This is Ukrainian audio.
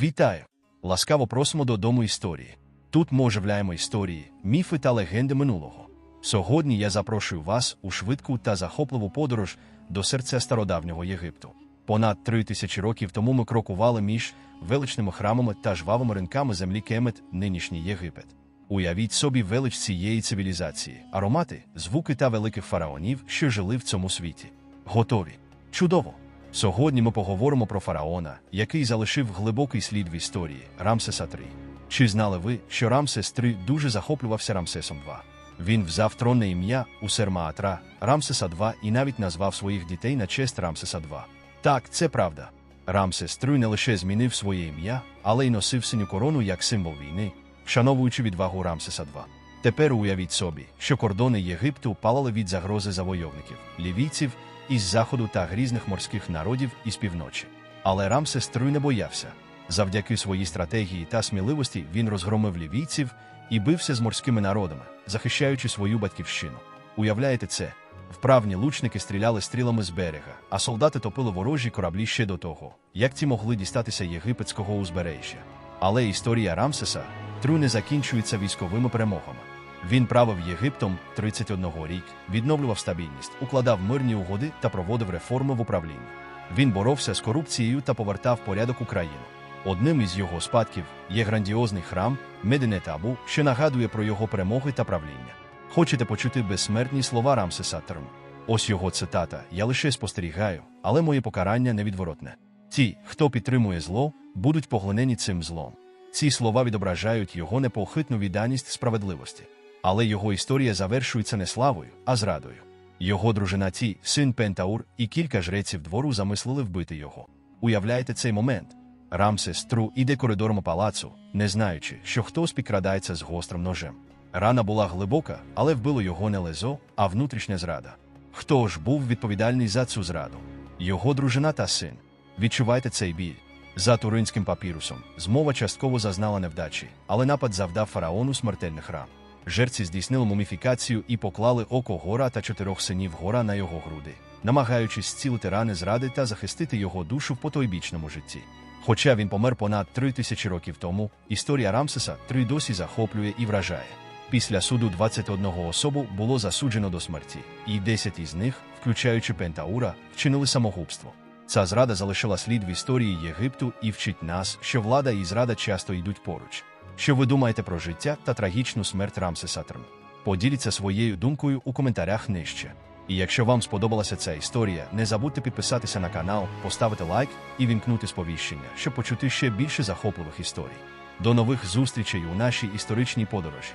Вітаю! Ласкаво просимо додому історії. Тут ми оживляємо історії, міфи та легенди минулого. Сьогодні я запрошую вас у швидку та захопливу подорож до серця стародавнього Єгипту. Понад три тисячі років тому ми крокували між величними храмами та жвавими ринками землі Кемет, нинішній Єгипет. Уявіть собі велич цієї цивілізації, аромати, звуки та великих фараонів, що жили в цьому світі. Готові. Чудово! Сьогодні ми поговоримо про фараона, який залишив глибокий слід в історії Рамсеса III. Чи знали ви, що Рамсес III дуже захоплювався Рамсесом II? Він взяв тронне ім'я Усермаатра, Рамсеса II і навіть назвав своїх дітей на честь Рамсеса II. Так, це правда. Рамсес III не лише змінив своє ім'я, але й носив синю корону як символ війни, вшановуючи відвагу Рамсеса II. Тепер уявіть собі, що кордони Єгипту палали від загрози завойовників, лівійців із заходу та грізних морських народів із півночі. Але Рамсес Труй не боявся. Завдяки своїй стратегії та сміливості він розгромив лівійців і бився з морськими народами, захищаючи свою батьківщину. Уявляєте це? Вправні лучники стріляли стрілами з берега, а солдати топили ворожі кораблі ще до того, як ті могли дістатися єгипетського узбережжя. Але історія Рамсеса Тру не закінчується військовими перемогами. Він правив Єгиптом 31 рік, відновлював стабільність, укладав мирні угоди та проводив реформи в управлінні. Він боровся з корупцією та повертав порядок Україну. Одним із його спадків є грандіозний храм Медине Табу, що нагадує про його перемоги та правління. Хочете почути безсмертні слова Рамсеса Терм? Ось його цитата: Я лише спостерігаю, але моє покарання невідворотне. Ті, хто підтримує зло, будуть поглинені цим злом. Ці слова відображають його непохитну відданість справедливості. Але його історія завершується не славою, а зрадою. Його дружина Ті, син Пентаур і кілька жреців двору замислили вбити його. Уявляєте цей момент? Рамсес Тру іде коридором палацу, не знаючи, що хтось підкрадається з гострим ножем. Рана була глибока, але вбило його не лезо, а внутрішня зрада. Хто ж був відповідальний за цю зраду? Його дружина та син. Відчувайте цей біль. За туринським папірусом змова частково зазнала невдачі, але напад завдав фараону смертельних ран. Жерці здійснили муміфікацію і поклали око гора та чотирьох синів гора на його груди, намагаючись зцілити рани зради та захистити його душу в потойбічному житті. Хоча він помер понад три тисячі років тому, історія Рамсеса три досі захоплює і вражає. Після суду 21 особу було засуджено до смерті, і 10 із них, включаючи Пентаура, вчинили самогубство. Ця зрада залишила слід в історії Єгипту і вчить нас, що влада і зрада часто йдуть поруч. Що ви думаєте про життя та трагічну смерть Рамсеса Терн? Поділіться своєю думкою у коментарях нижче. І якщо вам сподобалася ця історія, не забудьте підписатися на канал, поставити лайк і вімкнути сповіщення, щоб почути ще більше захопливих історій. До нових зустрічей у нашій історичній подорожі.